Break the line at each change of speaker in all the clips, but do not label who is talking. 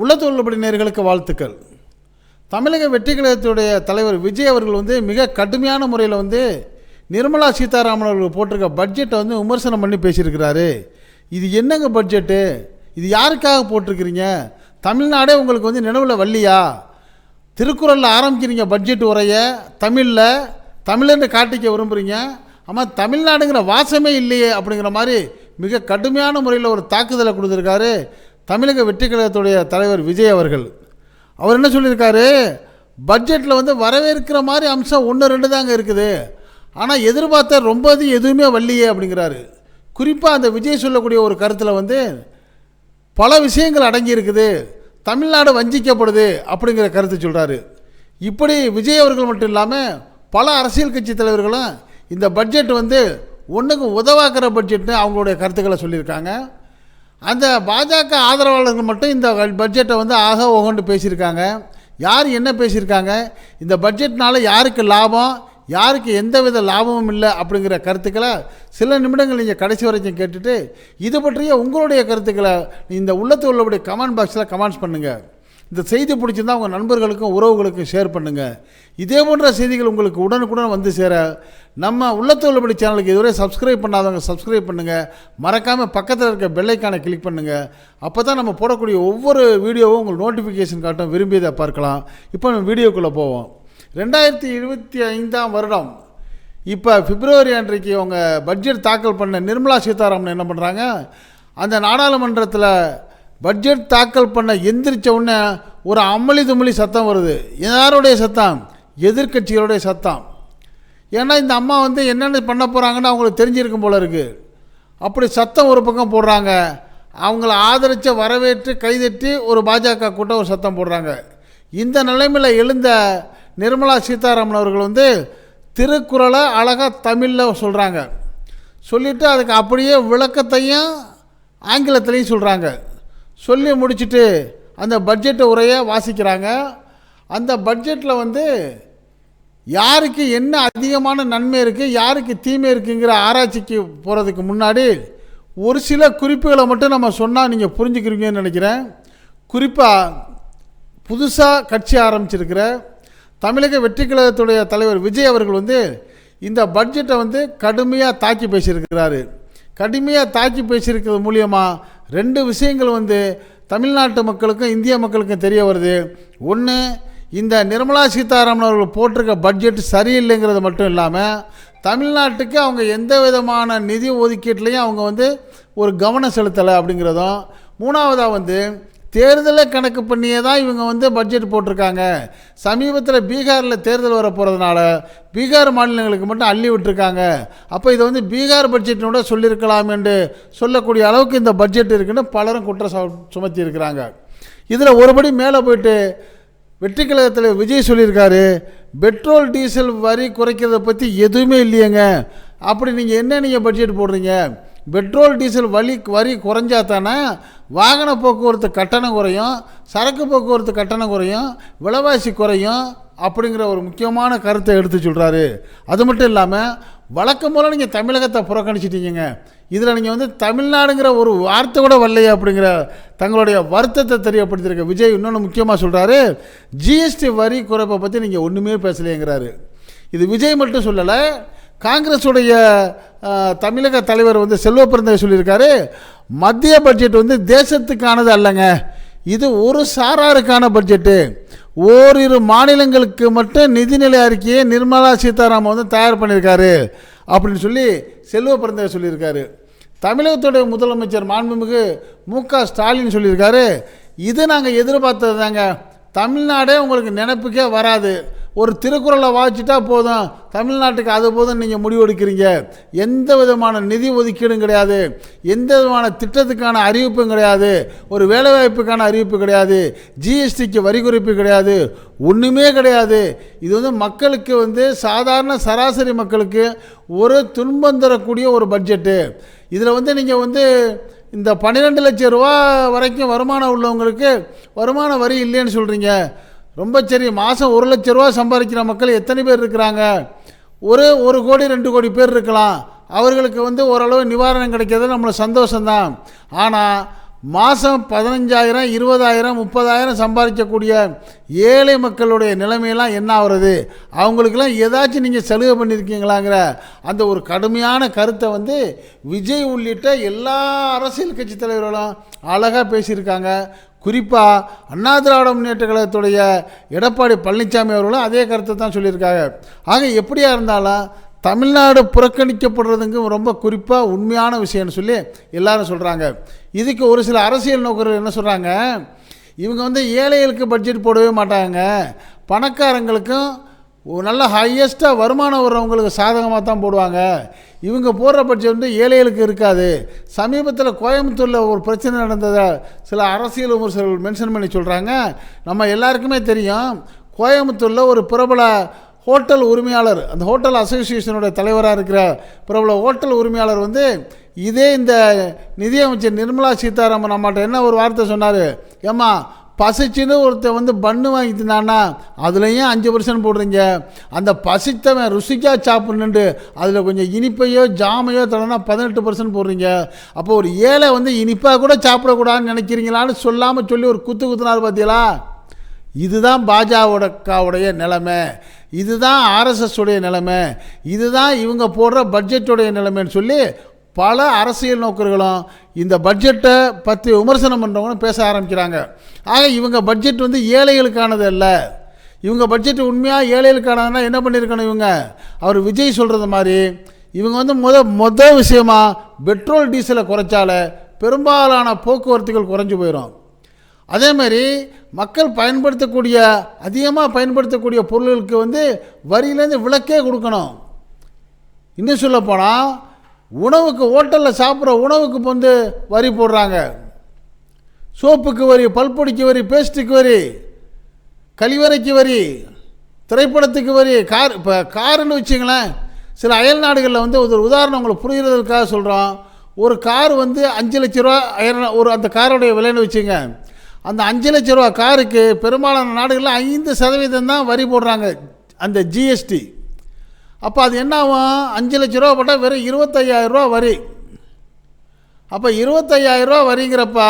உள்ளத்துள்ளபடி நேர்களுக்கு வாழ்த்துக்கள். தமிழக வெற்றி கழகத்துடைய தலைவர் விஜய் அவர்கள் வந்து மிக கடுமையான முறையில் வந்து நிர்மலா சீதாராமன் அவர்கள் போட்டிருக்க பட்ஜெட்டை வந்து விமர்சனம் பண்ணி பேசியிருக்கிறாரு. இது என்னங்க பட்ஜெட்டு இது யாருக்காக போட்டிருக்கிறீங்க? தமிழ்நாடே உங்களுக்கு வந்து நினைவில் வள்ளியா திருக்குறளில் ஆரம்பிக்கிறீங்க பட்ஜெட் உரைய. தமிழில் தமிழன்னு காட்டிக்க விரும்புகிறீங்க ஆமாம் தமிழ்நாடுங்கிற வாசமே இல்லையே அப்படிங்கிற மாதிரி மிக கடுமையான முறையில் ஒரு தாக்குதலை கொடுத்துருக்காரு. தமிழக வெற்றி கழகத்துடைய தலைவர் விஜய் அவர்கள். அவர் என்ன சொல்லியிருக்காரு? பட்ஜெட்டில் வந்து வரவேற்கிற மாதிரி அம்சம் ஒன்று ரெண்டு தாங்க இருக்குது. ஆனால் எதிர்பார்த்த ரொம்ப அது எதுவுமே வள்ளியே அப்படிங்கிறாரு. குறிப்பாக அந்த விஜய் சொல்லக்கூடிய ஒரு கருத்தில் வந்து பல விஷயங்கள் அடங்கி இருக்குது. தமிழ்நாடு வஞ்சிக்கப்படுது அப்படிங்கிற கருத்து சொல்கிறாரு இப்படி விஜய் அவர்கள் மட்டும் இல்லாமல் பல அரசியல் கட்சி தலைவர்களும் இந்த பட்ஜெட் வந்து ஒன்றுக்கு உதவாக்கிற பட்ஜெட்னு அவங்களுடைய கருத்துக்களை சொல்லியிருக்காங்க. அந்த பாஜக ஆதரவாளர்கள் மட்டும் இந்த பட்ஜெட்டை வந்து ஆக ஓகண்டு பேசியிருக்காங்க. யார் என்ன பேசியிருக்காங்க? இந்த பட்ஜெட்னால யாருக்கு லாபம்? யாருக்கு எந்த வித லாபமும் இல்லை அப்படிங்கிற கருத்துக்களை சில நிமிடங்கள் நீங்கள் கடைசி வரைக்கும் கேட்டுட்டு இது பற்றிய உங்களுடைய கருத்துக்களை இந்த உள்ளத்து உள்ளபடி கமெண்ட் பாக்ஸில் கமெண்ட்ஸ் பண்ணுங்கள் இந்த செய்தி பிடிச்சிருந்தா உங்கள் நண்பர்களுக்கும் உறவுகளுக்கும் ஷேர் பண்ணுங்கள் இதே போன்ற செய்திகள் உங்களுக்கு உடனுக்குடன் வந்து சேர நம்ம உள்ளத்து உள்ளபடி சேனலுக்கு இதுவரை சப்ஸ்கிரைப் பண்ணாதவங்க சப்ஸ்கிரைப் பண்ணுங்கள் மறக்காமல் பக்கத்தில் இருக்க பெல்லைக்கானை கிளிக் பண்ணுங்கள் அப்போ தான் நம்ம போடக்கூடிய ஒவ்வொரு வீடியோவும் உங்களுக்கு நோட்டிஃபிகேஷன் காட்டும். விரும்பியதை பார்க்கலாம். இப்போ நம்ம வீடியோக்குள்ளே போவோம். ரெண்டாயிரத்தி இருபத்தி ஐந்தாம் வருடம். இப்போ பிப்ரவரி அன்றைக்கு அவங்க பட்ஜெட் தாக்கல் பண்ண நிர்மலா சீதாராமன் என்ன பண்ணுறாங்க அந்த நாடாளுமன்றத்தில் பட்ஜெட் தாக்கல் பண்ண எந்திரிச்ச உடனே ஒரு அமளி துமளி சத்தம் வருது. யாருடைய சத்தம்? எதிர்க்கட்சிகளுடைய சத்தம். ஏன்னா இந்த அம்மா வந்து என்னென்ன பண்ண போகிறாங்கன்னு அவங்களுக்கு தெரிஞ்சிருக்கும் போல இருக்குது அப்படி சத்தம் ஒரு பக்கம் போடுறாங்க. அவங்கள ஆதரித்த வரவேற்று கைதட்டி ஒரு பாஜக கூட்டம் ஒரு சத்தம் போடுறாங்க. இந்த நிலைமையில் எழுந்த நிர்மலா சீதாராமன் அவர்கள் வந்து திருக்குறளை அழகாக தமிழில் சொல்கிறாங்க சொல்லிவிட்டு அதுக்கு அப்படியே விளக்கத்தையும் ஆங்கிலத்திலையும் சொல்கிறாங்க சொல்லி முடிச்சுட்டு அந்த பட்ஜெட்டை உரையை வாசிக்கிறாங்க. அந்த பட்ஜெட்டில் வந்து யாருக்கு என்ன அதிகமான நன்மை இருக்குது யாருக்கு தீமை இருக்குங்கிற ஆராய்ச்சிக்கு போகிறதுக்கு முன்னாடி ஒரு சில குறிப்புகளை மட்டும் நம்ம சொன்னால் நீங்கள் புரிஞ்சுக்கிறீங்கன்னு நினைக்கிறேன். குறிப்பாக புதுசாக கட்சி ஆரம்பிச்சிருக்கிற தமிழக வெற்றி கழகத்துடைய தலைவர் விஜய் அவர்கள் வந்து இந்த பட்ஜெட்டை வந்து கடுமையாக தாக்கி பேசியிருக்கிறாரு. கடுமையாக தாக்கி பேசியிருக்கிறது மூலியமாக ரெண்டு விஷயங்கள் வந்து தமிழ்நாட்டு மக்களுக்கும் இந்திய மக்களுக்கும் தெரிய வருது. ஒன்று இந்த நிர்மலா சீதாராமன் அவர்கள் போட்டிருக்க பட்ஜெட் சரியில்லைங்கிறது மட்டும் இல்லாமல் தமிழ்நாட்டுக்கு அவங்க எந்த விதமான நிதி ஒதுக்கீட்லேயும் அவங்க வந்து ஒரு கவனம் செலுத்தலை அப்படிங்கிறதும். மூணாவதாக வந்து தேர்தலை கணக்கு பண்ணியே தான் இவங்க வந்து பட்ஜெட் போட்டிருக்காங்க. சமீபத்தில் பீகாரில் தேர்தல் வர போகிறதுனால பீகார் மாநிலங்களுக்கு மட்டும் அள்ளி விட்டுருக்காங்க. அப்போ இதை வந்து பீகார் பட்ஜெட்டினோட சொல்லியிருக்கலாம் என்று சொல்லக்கூடிய அளவுக்கு இந்த பட்ஜெட் இருக்குன்னு பலரும் குற்றம் சுமத்தி இருக்கிறாங்க இதில் ஒருபடி மேலே போயிட்டு வெற்றி கழகத்தில் விஜய் சொல்லியிருக்காரு பெட்ரோல் டீசல் வரி குறைக்கிறத பற்றி எதுவுமே இல்லையேங்க. அப்படி நீங்கள் என்ன நீங்கள் பட்ஜெட் போடுறீங்க? பெட்ரோல் டீசல் வலி வரி குறைஞ்சா தானே வாகன போக்குவரத்து கட்டணம் குறையும் சரக்கு போக்குவரத்து கட்டணம் குறையும் விலைவாசி குறையும் அப்படிங்கிற ஒரு முக்கியமான கருத்தை எடுத்து சொல்கிறாரு அது மட்டும் இல்லாமல் வழக்கம் போல் நீங்கள் தமிழகத்தை புறக்கணிச்சிட்டீங்க இதில் நீங்கள் வந்து தமிழ்நாடுங்கிற ஒரு வார்த்தை கூட வரலையே அப்படிங்கிற தங்களுடைய வருத்தத்தை தெரியப்படுத்தியிருக்க விஜய் இன்னொன்று முக்கியமாக சொல்கிறாரு ஜிஎஸ்டி வரி குறைப்பை பற்றி நீங்கள் ஒன்றுமே பேசலையேங்கிறாரு. இது விஜய் மட்டும் சொல்லலை காங்கிரஸுடைய தமிழக தலைவர் வந்து செல்வ பிறந்தவை சொல்லியிருக்காரு மத்திய பட்ஜெட் வந்து தேசத்துக்கானது அல்லங்க. இது ஒரு சாராருக்கான பட்ஜெட்டு ஓரிரு மாநிலங்களுக்கு மட்டும் நிதிநிலை அறிக்கையை நிர்மலா சீதாராமன் வந்து தயார் பண்ணியிருக்காரு. அப்படின்னு சொல்லி செல்வ பிறந்தவை சொல்லியிருக்காரு. தமிழகத்துடைய முதலமைச்சர் மாண்புமிகு மு க ஸ்டாலின் சொல்லியிருக்காரு. இது நாங்கள் எதிர்பார்த்தது தாங்க. தமிழ்நாடே உங்களுக்கு நினைப்புக்கே வராது. ஒரு திருக்குறளை வாசிச்சிட்டா போதும். தமிழ்நாட்டுக்கு அது போதும் நீங்கள் முடிவெடுக்கிறீங்க எந்த விதமான நிதி ஒதுக்கீடும் கிடையாது. எந்த விதமான திட்டத்துக்கான அறிவிப்பும் கிடையாது. ஒரு வேலைவாய்ப்புக்கான அறிவிப்பு கிடையாது. ஜிஎஸ்டிக்கு வரி குறிப்பு கிடையாது. ஒன்றுமே கிடையாது. இது வந்து மக்களுக்கு வந்து சாதாரண சராசரி மக்களுக்கு ஒரு துன்பம் தரக்கூடிய ஒரு பட்ஜெட்டு. இதில் வந்து நீங்கள் வந்து இந்த பன்னிரெண்டு லட்சம் ரூபா வரைக்கும் வருமானம் உள்ளவங்களுக்கு வருமான வரி இல்லைன்னு சொல்கிறீங்க ரொம்ப சரி மாதம் ஒரு லட்ச ரூபா சம்பாதிக்கிற மக்கள் எத்தனை பேர் இருக்கிறாங்க? ஒரு ஒரு கோடி ரெண்டு கோடி பேர் இருக்கலாம். அவர்களுக்கு வந்து ஓரளவு நிவாரணம் கிடைக்கிறது நம்மளுக்கு சந்தோஷம்தான். ஆனால் மாதம் பதினஞ்சாயிரம் இருபதாயிரம் முப்பதாயிரம் சம்பாதிக்கக்கூடிய ஏழை மக்களுடைய நிலைமையெல்லாம் என்ன ஆகுறது? அவங்களுக்கெல்லாம் ஏதாச்சும் நீங்கள் சலுகை பண்ணியிருக்கீங்களாங்கிற அந்த ஒரு கடுமையான கருத்தை வந்து விஜய் உள்ளிட்ட எல்லா அரசியல் கட்சி தலைவர்களும் அழகாக பேசியிருக்காங்க. குறிப்பாக அண்ணா திராவிட முன்னேற்ற கழகத்துடைய எடப்பாடி பழனிசாமி அவர்களும் அதே கருத்தை தான் சொல்லியிருக்காங்க. ஆக எப்படியா இருந்தாலும் தமிழ்நாடு புறக்கணிக்கப்படுறதுங்க ரொம்ப குறிப்பாக உண்மையான விஷயம்னு சொல்லி எல்லாரும் சொல்கிறாங்க இதுக்கு ஒரு சில அரசியல் நோக்கர்கள் என்ன சொல்கிறாங்க இவங்க வந்து ஏழைகளுக்கு பட்ஜெட் போடவே மாட்டாங்க. பணக்காரங்களுக்கும் ஒரு நல்ல ஹையஸ்ட்டாக வருமானம் வர்றவங்களுக்கு சாதகமாக தான் போடுவாங்க. இவங்க போடுற பட்ஜெட் வந்து ஏழைகளுக்கு இருக்காது. சமீபத்தில் கோயம்புத்தூரில் ஒரு பிரச்சனை நடந்ததை சில அரசியல் விமர்சகர்கள் மென்ஷன் பண்ணி சொல்கிறாங்க நம்ம எல்லாருக்குமே தெரியும். கோயம்புத்தூரில் ஒரு பிரபல ஹோட்டல் உரிமையாளர் அந்த ஹோட்டல் அசோசியேஷனுடைய தலைவராக இருக்கிற பிரபல ஹோட்டல் உரிமையாளர் வந்து இதே இந்த நிதியமைச்சர் நிர்மலா சீதாராமன் நம்மகிட்ட என்ன ஒரு வார்த்தை சொன்னார்? ஏம்மா பசிச்சுன்னு ஒருத்தன் வந்து பண்ணு வாங்கி தின்னான்னா அதுலேயும் அஞ்சு பர்சன்ட் போடுறீங்க. அந்த பசித்தவன் ருசிக்காக சாப்பிட்ணுன்ட்டு அதில் கொஞ்சம் இனிப்பையோ ஜாமையோ தரணும்னா பதினெட்டு பர்சன்ட் போடுறீங்க. அப்போ ஒரு ஏழை வந்து இனிப்பாக கூட சாப்பிடக்கூடாதுன்னு நினைக்கிறீங்களான்னு சொல்லாமல் சொல்லி ஒரு குத்து குத்துனார் பார்த்தீங்களா இதுதான் பாஜகவுடைய நிலைமை. இதுதான் ஆர்எஸ்எஸ் உடைய நிலைமை. இதுதான் இவங்க போடுற பட்ஜெட்டுடைய நிலைமைன்னு சொல்லி பல அரசியல் நோக்கர்களும் இந்த பட்ஜெட்டை பற்றி விமர்சனம் பண்ணுறவங்களும் பேச ஆரம்பிக்கிறாங்க. ஆக இவங்க பட்ஜெட் வந்து ஏழைகளுக்கானது அல்ல. இவங்க பட்ஜெட் உண்மையாக ஏழைகளுக்கானதுன்னா என்ன பண்ணியிருக்கணும் இவங்க? அவர் விஜய் சொல்கிறது மாதிரி இவங்க வந்து முத முத விஷயமா பெட்ரோல் டீசலை குறைச்சால பெரும்பாலான போக்குவரத்துகள் குறைஞ்சு போயிடும் அதே மாதிரி மக்கள் பயன்படுத்தக்கூடிய அதிகமாக பயன்படுத்தக்கூடிய பொருள்களுக்கு வந்து வரியிலேருந்து விலக்கே கொடுக்கணும். இன்னும் சொல்லப்போனால் உணவுக்கு ஹோட்டலில் சாப்பிட்ற உணவுக்கு வந்து வரி போடுறாங்க. சோப்புக்கு வரி பல்பொடிக்கு வரி பேஸ்ட்டுக்கு வரி கழிவறைக்கு வரி திரைப்படத்துக்கு வரி கார் இப்போ காருன்னு வச்சுங்களேன் சில அயல் நாடுகளில் வந்து ஒரு உதாரணம் உங்களுக்கு புரிகிறதுக்காக சொல்கிறோம் ஒரு கார் வந்து அஞ்சு லட்ச ரூபா அயல் ஒரு அந்த காரோடைய விலைன்னு வச்சுங்க. அந்த அஞ்சு லட்ச ரூபா காருக்கு பெரும்பாலான நாடுகளில் ஐந்து சதவீதம் தான் வரி போடுறாங்க அந்த ஜிஎஸ்டி அப்போ அது என்ன ஆகும்? அஞ்சு லட்ச ரூபா போட்டால் வெறும் இருபத்தையாயிரம் ரூபா வரி. அப்போ இருபத்தையாயிரம் ரூபா வரிங்கிறப்ப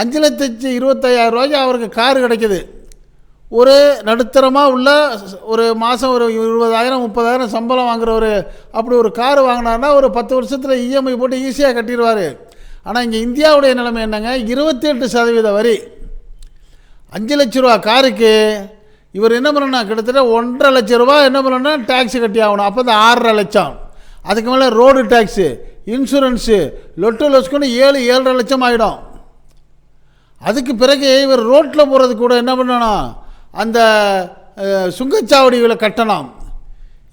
அஞ்சு லட்சத்து இருபத்தையாயிரம் ரூபாய்க்கு அவருக்கு கார் கிடைக்கிது. ஒரு நடுத்தரமாக உள்ள ஒரு மாதம் ஒரு இருபதாயிரம் முப்பதாயிரம் சம்பளம் வாங்குறவர் அப்படி ஒரு கார் வாங்கினார்னா ஒரு பத்து வருஷத்தில் இஎம்ஐ போட்டு ஈஸியாக கட்டிடுவார். ஆனால் இங்கே இந்தியாவுடைய நிலைமை என்னங்க? இருபத்தி எட்டு சதவீத வரி. அஞ்சு லட்ச ரூபா காருக்கு இவர் என்ன பண்ணணும் கிட்டத்தட்ட ஒன்றரை லட்ச ரூபா என்ன பண்ணணும் டேக்ஸ் கட்டி ஆகணும். அப்போ தான் ஆறரை லட்சம். அதுக்கு மேலே ரோடு டேக்ஸு இன்சூரன்ஸு லொட்டு லொஸ்க்குன்னு ஏழு ஏழரை லட்சம் ஆகிடும் அதுக்கு பிறகு இவர் ரோட்டில் போகிறது கூட என்ன பண்ணணும் அந்த சுங்கச்சாவடிகளை கட்டணும்.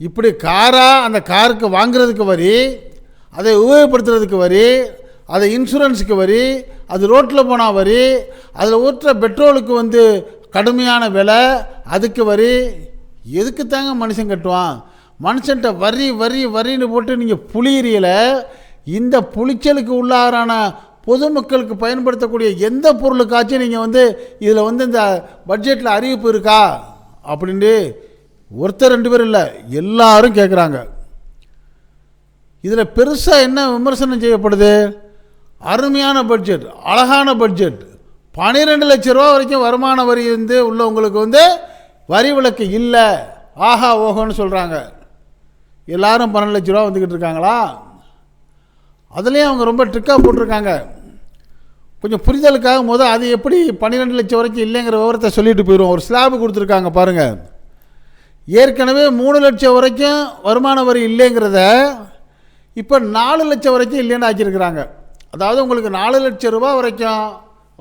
இப்படி காராக அந்த காருக்கு வாங்குறதுக்கு வரி அதை உபயோகப்படுத்துறதுக்கு வரி அதை இன்சூரன்ஸுக்கு வரி அது ரோட்டில் போனால் வரி அதில் ஊற்றுற பெட்ரோலுக்கு வந்து கடுமையான விலை அதுக்கு வரி. எதுக்கு தாங்க மனுஷன் கட்டுவான்? மனுஷன்ட்ட வரி வரி வரின்னு போட்டு நீங்கள் புளியறியல இந்த புளிச்சலுக்கு உள்ளாரான பொதுமக்களுக்கு பயன்படுத்தக்கூடிய எந்த பொருளுக்காச்சும் நீங்கள் வந்து இதில் வந்து இந்த பட்ஜெட்டில் அறிவிப்பு இருக்கா? அப்படின்ட்டு ஒருத்தர் ரெண்டு பேர் இல்லை எல்லாரும் கேட்குறாங்க இதில் பெருசாக என்ன விமர்சனம் செய்யப்படுது? அருமையான பட்ஜெட் அழகான பட்ஜெட் பன்னிரெண்டு லட்ச ரூபா வரைக்கும் வருமான வரி வந்து உள்ளவங்களுக்கு வந்து வரி விலக்கு இல்லை. ஆஹா ஓஹோன்னு சொல்கிறாங்க எல்லாரும் பன்னெண்டு லட்ச ரூபா வந்துக்கிட்டு இருக்காங்களா? அதுலேயும் அவங்க ரொம்ப ட்ரிக்காக போட்டிருக்காங்க. கொஞ்சம் புரிதலுக்காக போது அது எப்படி பன்னிரெண்டு லட்சம் வரைக்கும் இல்லைங்கிற விவரத்தை சொல்லிட்டு போயிடுவோம் ஒரு ஸ்லாபு கொடுத்துருக்காங்க பாருங்கள் ஏற்கனவே மூணு லட்சம் வரைக்கும் வருமான வரி இல்லைங்கிறத இப்போ நாலு லட்சம் வரைக்கும் இல்லைன்னு ஆக்கியிருக்கிறாங்க. அதாவது உங்களுக்கு நாலு லட்சம் ரூபா வரைக்கும்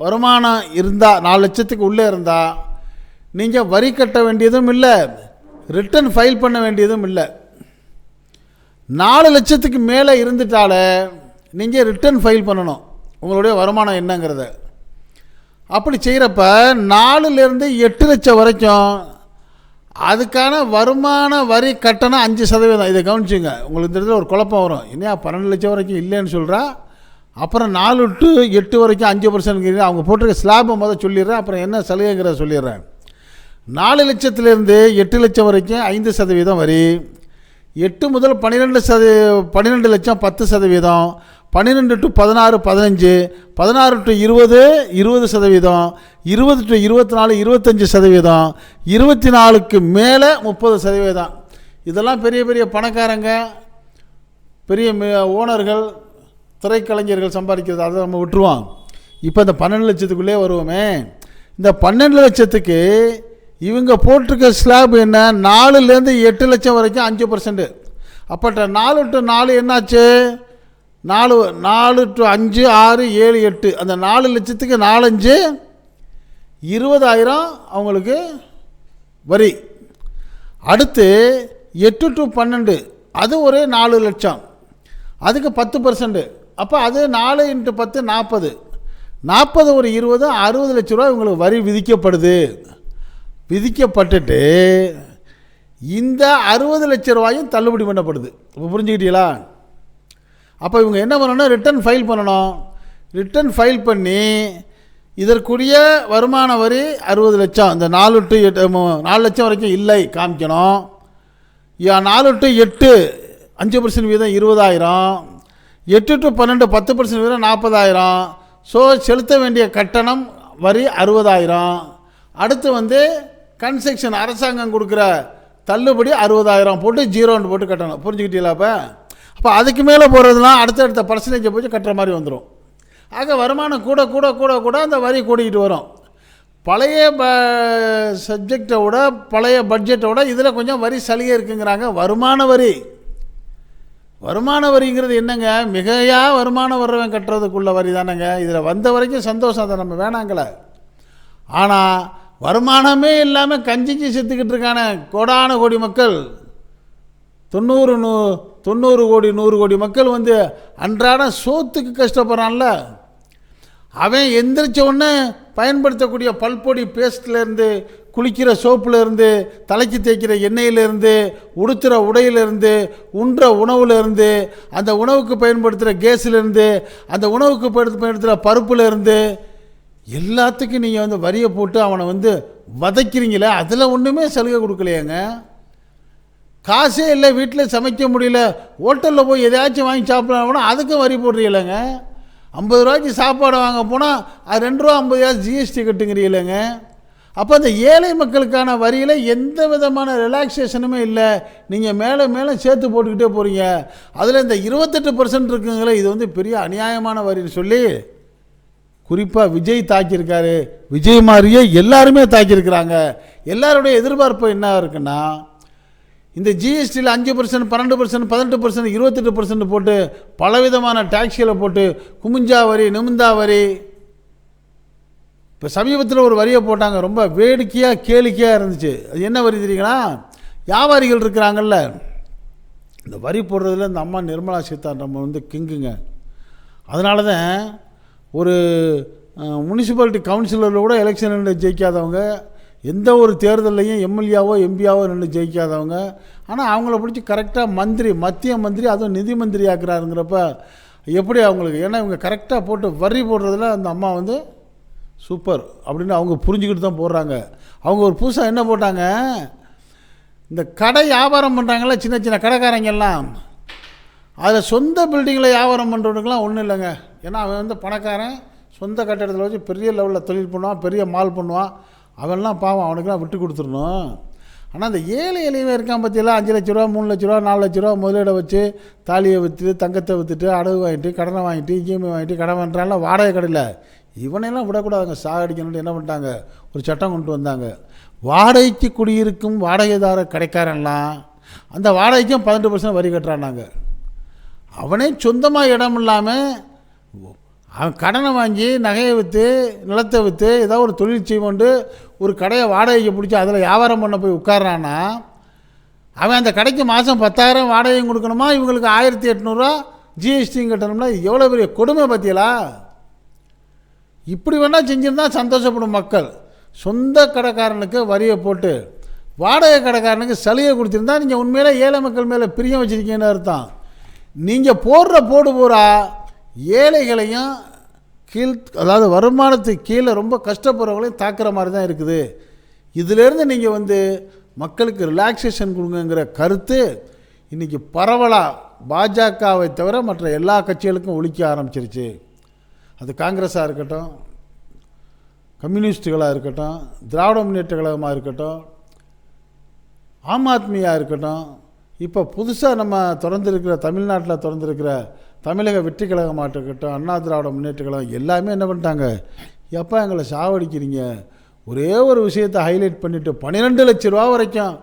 வருமானம் இருந்தால் நாலு லட்சத்துக்கு உள்ளே இருந்தால் நீங்கள் வரி கட்ட வேண்டியதும் இல்லை ரிட்டர்ன் ஃபைல் பண்ண வேண்டியதும் இல்லை. நாலு லட்சத்துக்கு மேலே இருந்துட்டாலே நீங்கள் ரிட்டர்ன் ஃபைல் பண்ணணும். உங்களுடைய வருமானம் என்னங்கிறத. அப்படி செய்கிறப்ப நாலுலேருந்து எட்டு லட்சம் வரைக்கும் அதுக்கான வருமான வரி கட்டணம் அஞ்சு சதவீதம். இதை கவனிச்சுங்க. உங்களுக்கு இந்த இடத்துல ஒரு குழப்பம் வரும். என்னையா பன்னெண்டு லட்சம் வரைக்கும் இல்லைன்னு சொல்கிறா அப்புறம் நாலு டு எட்டு வரைக்கும் அஞ்சு பர்சன்ட்ங்கிறீங்க அவங்க போட்டிருக்க ஸ்லாபை முதல் சொல்லிடுறேன் அப்புறம் என்ன சலுகைங்கிறத சொல்லிடுறேன். நாலு லட்சத்துலேருந்து எட்டு லட்சம் வரைக்கும் ஐந்து சதவீதம் வரி எட்டு முதல் பன்னிரெண்டு சத பன்னிரெண்டு லட்சம் பத்து சதவீதம் பன்னிரெண்டு டு பதினாறு பதினஞ்சு பதினாறு டு இருபது இருபது சதவீதம் இருபது டு இருபத்தி நாலு இருபத்தஞ்சி சதவீதம் இருபத்தி நாலுக்கு மேலே முப்பது சதவீதம். இதெல்லாம் பெரிய பெரிய பணக்காரங்க பெரிய மே ஓனர்கள் திரைக்கலைஞர்கள் சம்பாதிக்கிறது அதை நம்ம விட்டுருவோம். இப்போ இந்த பன்னெண்டு லட்சத்துக்குள்ளே வருவோமே. இந்த பன்னெண்டு லட்சத்துக்கு இவங்க போட்டிருக்க ஸ்லாப் என்ன? நாலுலேருந்து எட்டு லட்சம் வரைக்கும் அஞ்சு பர்சன்ட் அப்பட்ட நாலு டு நாலு என்னாச்சு? நாலு நாலு டு அஞ்சு ஆறு ஏழு எட்டு. அந்த நாலு லட்சத்துக்கு நாலஞ்சு இருபதாயிரம் அவங்களுக்கு வரி. அடுத்து எட்டு டு பன்னெண்டு அது ஒரு நாலு லட்சம். அதுக்கு பத்து பர்சன்ட்டு அப்போ அது நாலு இன்ட்டு பத்து நாற்பது நாற்பது ஒரு இருபது அறுபது லட்ச ரூபா இவங்களுக்கு வரி விதிக்கப்படுது. விதிக்கப்பட்டுட்டு இந்த அறுபது லட்ச ரூபாயும் தள்ளுபடி பண்ணப்படுது. இப்போ புரிஞ்சுக்கிட்டீங்களா? அப்போ இவங்க என்ன பண்ணணும்? ரிட்டர்ன் ஃபைல் பண்ணணும். ரிட்டர்ன் ஃபைல் பண்ணி இதற்குரிய வருமான வரி அறுபது லட்சம். இந்த நாலு டு எட்டு நாலு லட்சம் வரைக்கும் இல்லை காமிக்கணும். நாலு டு எட்டு அஞ்சு பர்சன்ட் வீதம் இருபதாயிரம். எட்டு டு பன்னெண்டு பத்து பர்சன்ட் வீதம் நாற்பதாயிரம். ஸோ செலுத்த வேண்டிய கட்டணம் வரி அறுபதாயிரம். அடுத்து வந்து கன்செக்ஷன் அரசாங்கம் கொடுக்குற தள்ளுபடி அறுபதாயிரம் போட்டு ஜீரோன்னு போட்டு கட்டணும். புரிஞ்சுக்கிட்டீங்களா அப்போ? அப்போ அதுக்கு மேலே போகிறதுலாம் அடுத்தடுத்த பர்சன்டேஜை போய் கட்டுற மாதிரி வந்துடும் ஆக வருமானம் கூட கூட கூட கூட அந்த வரி கூடிக்கிட்டு வரும். பழைய ப சப்ஜெக்டை விட பழைய பட்ஜெட்டை விட இதில் கொஞ்சம் வரி சலுகை இருக்குங்கிறாங்க. வருமான வரி. வருமான வரிங்கிறது என்னங்க? மிகையா வருமானம் வர்றவன் கட்டுறதுக்குள்ள வரி தானேங்க? இதில் வந்த வரைக்கும் சந்தோஷம் அதை நம்ம வேணாங்கள. ஆனால் வருமானமே இல்லாமல் கஞ்சிக்கு செத்துக்கிட்டு இருக்கான கோடான கோடி மக்கள் தொண்ணூறு நூ தொண்ணூறு கோடி நூறு கோடி மக்கள் வந்து அன்றாட சோத்துக்கு கஷ்டப்படுறான்ல. அவன் எந்திரிச்ச உடனே பயன்படுத்தக்கூடிய பல்பொடி பேஸ்ட்லேருந்து குளிக்கிற சோப்புலேருந்து தலைக்கு தேய்க்கிற எண்ணெயிலேருந்து உடுத்துகிற உடையிலேருந்து உண்ற உணவுலேருந்து அந்த உணவுக்கு பயன்படுத்துகிற கேஸ்லேருந்து அந்த உணவுக்கு பயன்படுத்துகிற பருப்புலேருந்து எல்லாத்துக்கும் நீங்கள் வந்து வரியை போட்டு அவனை வந்து வதைக்கிறீங்களே அதில் ஒன்றுமே சலுகை கொடுக்கலையேங்க. காசே இல்லை வீட்டில் சமைக்க முடியல ஹோட்டலில் போய் எதையாச்சும் வாங்கி சாப்பிடலாம் அதுக்கும் வரி போடுறீங்களேங்க. ஐம்பது ரூபாய்க்கு சாப்பாடு வாங்க போனால் அது ரெண்டு ரூபா ஐம்பது ஜிஎஸ்டி கட்டுங்கிறீங்களேங்க. அப்போ அந்த ஏழை மக்களுக்கான வரியில் எந்த விதமான ரிலாக்ஸேஷனுமே இல்லை. நீங்கள் மேலே மேலே சேர்த்து போட்டுக்கிட்டே போகிறீங்க அதில் இந்த இருபத்தெட்டு பர்சன்ட் இருக்குங்களே இது வந்து பெரிய அநியாயமான வரின்னு சொல்லி குறிப்பாக விஜய் தாக்கியிருக்காரு. விஜய் மாதிரியே எல்லாருமே தாக்கியிருக்கிறாங்க. எல்லாருடைய எதிர்பார்ப்பு என்ன இருக்குன்னா இந்த ஜிஎஸ்டியில் அஞ்சு பர்சன்ட் பன்னெண்டு பர்சன்ட் பதினெட்டு பர்சன்ட் இருபத்தெட்டு பர்சன்ட் போட்டு பலவிதமான டாக்ஸிகளை போட்டு குமிஞ்சா வரி நிமிந்தா வரி இப்போ சமீபத்தில் ஒரு வரியை போட்டாங்க ரொம்ப வேடிக்கையாக கேளிக்கையாக இருந்துச்சு. அது என்ன வரி தெரியுங்களா? வியாபாரிகள் இருக்கிறாங்கல்ல. இந்த வரி போடுறதுல இந்த அம்மா நிர்மலா சீதாராமன் வந்து கிங்குங்க. அதனால தான் ஒரு முனிசிபாலிட்டி கவுன்சிலரில் கூட எலெக்ஷன் நின்று ஜெயிக்காதவங்க எந்த ஒரு தேர்தல்லையும் எம்எல்ஏவோ எம்பியாவோ நின்று ஜெயிக்காதவங்க. ஆனால் அவங்கள பிடிச்சி கரெக்டாக மந்திரி மத்திய மந்திரி அதுவும் நிதி மந்திரி ஆக்குறாருங்கிறப்ப எப்படி அவங்களுக்கு ஏன்னா இவங்க கரெக்டாக போட்டு வரி போடுறதுல அந்த அம்மா வந்து சூப்பர். அப்படின்னு அவங்க புரிஞ்சுக்கிட்டு தான் போடுறாங்க. அவங்க ஒரு புதுசாக என்ன போட்டாங்க? இந்த கடை வியாபாரம் பண்ணுறாங்களே சின்ன சின்ன கடைக்காரங்கெல்லாம். அதில் சொந்த பில்டிங்கில் வியாபாரம் பண்ணுறவனுக்குலாம் ஒன்றும் இல்லைங்க. ஏன்னா அவன் வந்து பணக்காரன். சொந்த கட்டடத்தில் வச்சு பெரிய லெவலில் தொழில் பண்ணுவான் பெரிய மால் பண்ணுவான். அவன்லாம் பாவம் அவனுக்குலாம் விட்டு கொடுத்துடணும். ஆனால் அந்த ஏழை எளியவன் இருக்கான் பற்றியெல்லாம் அஞ்சு லட்ச ரூபா மூணு லட்ச ரூபா நாலு லட்ச ரூபா முதலீடை வச்சு தாலியை விற்று தங்கத்தை விற்றுட்டு அடகு வாங்கிட்டு கடனை வாங்கிட்டு இஎம்ஐ வாங்கிட்டு கடன் பண்ணுறான்ல வாடகை கடையில். இவனையெல்லாம் விடக்கூடாதுங்க. சாகடிக்கணும்னு என்ன பண்ணிட்டாங்க? ஒரு சட்டம் கொண்டு வந்தாங்க. வாடகைக்கு குடியிருக்கும் வாடகைதார கடைக்காரன்லாம் அந்த வாடகைக்கும் பதினெட்டு பர்சன்ட் வரி கட்டுறானாங்க. அவனே சொந்தமாக இடம் இல்லாமல் அவன் கடனை வாங்கி நகையை விற்று நிலத்தை விற்று ஏதாவது ஒரு தொழில் செய்வோண்டு ஒரு கடையை வாடகைக்கு பிடிச்சி அதில் வியாபாரம் பண்ண போய் உட்கார்றானா அவன் அந்த கடைக்கு மாதம் பத்தாயிரம் வாடகையும் கொடுக்கணுமா? இவங்களுக்கு ஆயிரத்தி எட்நூறுரூவா ஜிஎஸ்டியும் கட்டணும்னா எவ்வளோ பெரிய கொடுமை பற்றியலா இப்படி வேணால் செஞ்சுருந்தா சந்தோஷப்படும் மக்கள். சொந்த கடைக்காரனுக்கு வரியை போட்டு வாடகை கடைக்காரனுக்கு சலுகை கொடுத்துருந்தா நீங்கள் உண்மையிலே ஏழை மக்கள் மேலே பிரியம் வச்சுருக்கீங்கன்னு அர்த்தம். நீங்கள் போடுற போடு பூரா ஏழைகளையும் கீழ் அதாவது வருமானத்துக்கு கீழே ரொம்ப கஷ்டப்படுறவங்களையும் தாக்குற மாதிரி தான் இருக்குது. இதிலேருந்து நீங்கள் வந்து மக்களுக்கு ரிலாக்ஸேஷன் கொடுங்கங்கிற கருத்து இன்றைக்கி பரவலாக பாஜகவை தவிர மற்ற எல்லா கட்சிகளுக்கும் ஒழிக்க ஆரம்பிச்சிருச்சு. அது காங்கிரஸாக இருக்கட்டும் கம்யூனிஸ்டுகளாக இருக்கட்டும் திராவிட முன்னேற்ற கழகமாக இருக்கட்டும் ஆம் ஆத்மியாக இருக்கட்டும் இப்போ புதுசாக நம்ம திறந்திருக்கிற தமிழ்நாட்டில் திறந்திருக்கிற தமிழக வெற்றி கழகமாக இருக்கட்டும் அண்ணா திராவிட முன்னேற்ற கழகம் எல்லாமே என்ன பண்ணிட்டாங்க? எப்போ எங்களை சாவடிக்கிறீங்க? ஒரே ஒரு விஷயத்தை ஹைலைட் பண்ணிவிட்டு பன்னிரெண்டு லட்ச ரூபா வரைக்கும்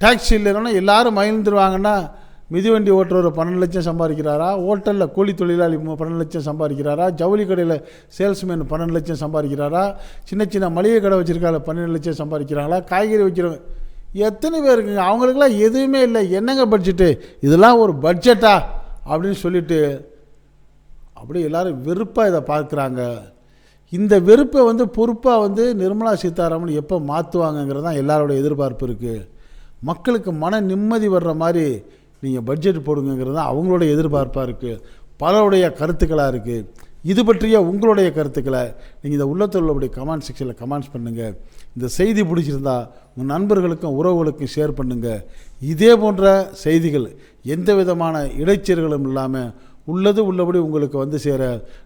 டேக்ஸ் இல்லைன்னா எல்லோரும் மகிழ்ந்துருவாங்கன்னா மிதிவண்டி ஓட்டுறவர் பன்னெண்டு லட்சம் சம்பாதிக்கிறாரா? ஹோட்டலில் கூலி தொழிலாளி பன்னெண்டு லட்சம் சம்பாதிக்கிறாரா? ஜவுளி கடையில் சேல்ஸ்மேன் பன்னெண்டு லட்சம் சம்பாதிக்கிறாரா? சின்ன சின்ன மளிகை கடை வச்சுருக்காங்க பன்னெண்டு லட்சம் சம்பாதிக்கிறாங்களா? காய்கறி வைக்கிறவங்க. எத்தனை பேர் இருக்குங்க? அவங்களுக்குலாம் எதுவுமே இல்லை. என்னங்க பட்ஜெட்டு இதெல்லாம் ஒரு பட்ஜெட்டா அப்படின்னு சொல்லிட்டு அப்படியே எல்லோரும் வெறுப்பாக இதை பார்க்குறாங்க. இந்த வெறுப்பை வந்து பொறுப்பாக வந்து நிர்மலா சீதாராமன் எப்போ மாற்றுவாங்கங்கிறது தான் எல்லாரோட எதிர்பார்ப்பு இருக்குது மக்களுக்கு மன நிம்மதி வர்ற மாதிரி நீங்கள் பட்ஜெட் போடுங்கிறது தான் அவங்களோட எதிர்பார்ப்பாக இருக்குது பலருடைய கருத்துக்களாக இருக்குது இது பற்றிய உங்களுடைய கருத்துக்களை நீங்கள் இந்த உள்ளத்தில் உள்ளபடி கமெண்ட் செக்ஷனில் கமெண்ட்ஸ் பண்ணுங்கள் இந்த செய்தி பிடிச்சிருந்தா உங்கள் நண்பர்களுக்கும் உறவுகளுக்கும் ஷேர் பண்ணுங்கள் இதே போன்ற செய்திகள் எந்த விதமான இடைச்சல்களும் இல்லாமல் உள்ளது உள்ளபடி உங்களுக்கு வந்து சேர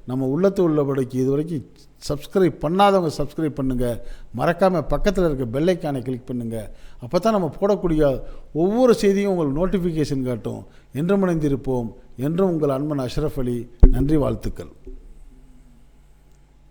நம்ம உள்ளத்து உள்ளபடிக்கு இது வரைக்கும் சப்ஸ்கிரைப் பண்ணாதவங்க சப்ஸ்கிரைப் பண்ணுங்கள் மறக்காமல் பக்கத்தில் இருக்க பெல்லைக்கானை கிளிக் பண்ணுங்கள் அப்போ தான் நம்ம போடக்கூடிய ஒவ்வொரு செய்தியும் உங்களுக்கு நோட்டிஃபிகேஷன் காட்டும். என்றும் இணைந்திருப்போம். என்றும் உங்கள் அன்பன் அஷ்ரஃப் அலி. நன்றி வாழ்த்துக்கள்.